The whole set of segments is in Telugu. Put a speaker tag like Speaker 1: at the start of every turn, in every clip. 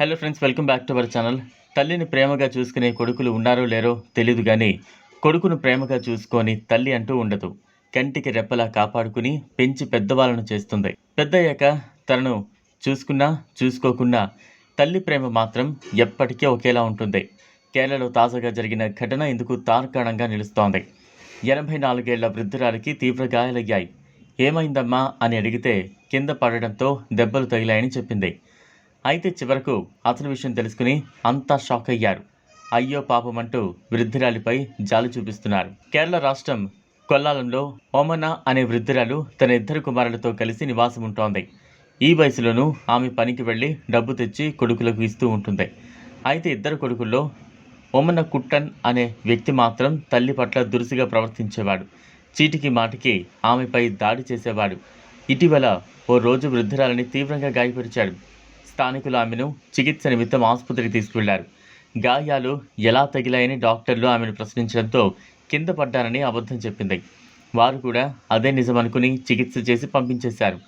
Speaker 1: Hello friends welcome back to our channel తల్లిని ప్రేమగా చూసుకునే కొడుకులు ఉన్నారో లేరో తెలియదు కానీ కొడుకును ప్రేమగా చూసుకొని తల్లి అంటూ ఉండదు. కంటికి రెప్పలా కాపాడుకుని పెంచి పెద్దవాళ్ళను చేస్తుంది. పెద్దయ్యాక తనను చూసుకున్నా చూసుకోకున్నా తల్లి ప్రేమ మాత్రం ఎప్పటికీ ఒకేలా ఉంటుంది. కేరళలో తాజాగా జరిగిన ఘటన ఇందుకు తార్కాణంగా నిలుస్తోంది. ఎనభై నాలుగేళ్ళ వృద్ధురాలికి తీవ్ర గాయాలయ్యాయి. ఏమైందమ్మా అని అడిగితే కింద పడడంతో దెబ్బలు తగిలాయని చెప్పింది. అయితే చివరకు అతని విషయం తెలుసుకుని అంతా షాక్ అయ్యారు. అయ్యో పాపం అంటూ వృద్ధురాలిపై జాలి చూపిస్తున్నారు. కేరళ రాష్ట్రం కొల్లాలంలో ఓమన అనే వృద్ధురాలు తన ఇద్దరు కుమారులతో కలిసి నివాసం ఉంటోంది. ఈ వయసులోనూ ఆమె పనికి వెళ్ళి డబ్బు తెచ్చి కొడుకులకు ఇస్తూ ఉంటుంది. అయితే ఇద్దరు కొడుకుల్లో ఓమన కుట్టన్ అనే వ్యక్తి మాత్రం తల్లి పట్ల దురుసుగా ప్రవర్తించేవాడు. చీటికి మాటికి ఆమెపై దాడి చేసేవాడు. ఇటీవల ఓ రోజు వృద్ధురాలని తీవ్రంగా గాయపరిచాడు. స్థానికులు ఆమెను చికిత్స నిమిత్తం ఆసుపత్రికి తీసుకువెళ్ళారు. గాయాలు ఎలా తగిలాయని డాక్టర్లు ఆమెను ప్రశ్నించడంతో కింద పడ్డారని అబద్ధం చెప్పింది. వారు కూడా అదే నిజమనుకుని చికిత్స చేసి పంపించేశారు.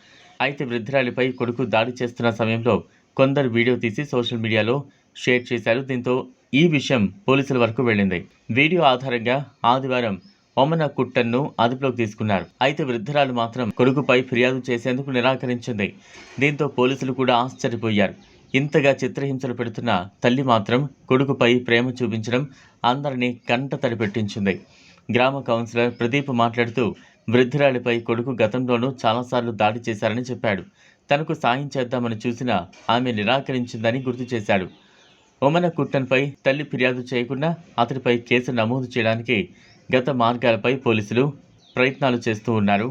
Speaker 1: అయితే వృద్ధురాలిపై కొడుకు దాడి చేస్తున్న సమయంలో కొందరు వీడియో తీసి సోషల్ మీడియాలో షేర్ చేశారు. దీంతో ఈ విషయం పోలీసుల వరకు వెళ్ళింది. వీడియో ఆధారంగా ఆదివారం ఒమన కుట్టన్ను అదుపులోకి తీసుకున్నారు. అయితే వృద్ధురాలు మాత్రం కొడుకుపై ఫిర్యాదు చేసేందుకు నిరాకరించింది. దీంతో పోలీసులు కూడా ఆశ్చర్యపోయారు. ఇంతగా చిత్రహింసలు పెడుతున్న తల్లి మాత్రం కొడుకుపై ప్రేమ చూపించడం అందరినీ కంట తడి పెట్టించింది గ్రామ కౌన్సిలర్ ప్రదీప్ మాట్లాడుతూ వృద్ధురాలిపై కొడుకు గతంలోనూ చాలాసార్లు దాడి చేశారని చెప్పాడు. తనకు సాయం చేద్దామని చూసినా ఆమె నిరాకరించిందని గుర్తు చేశాడు. ఒమన కుట్టన్పై తల్లి ఫిర్యాదు చేయకుండా అతడిపై కేసు నమోదు చేయడానికి గత మార్గాలపై పోలీసులు ప్రయత్నాలు చేస్తూ ఉన్నారు.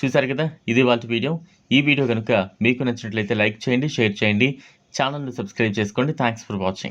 Speaker 1: చూశారు కదా ఇది వాళ్ళ వీడియో. ఈ వీడియో కనుక మీకు నచ్చినట్లయితే లైక్ చేయండి షేర్ చేయండి. ఛానల్ను సబ్స్క్రైబ్ చేసుకోండి. Thanks for watching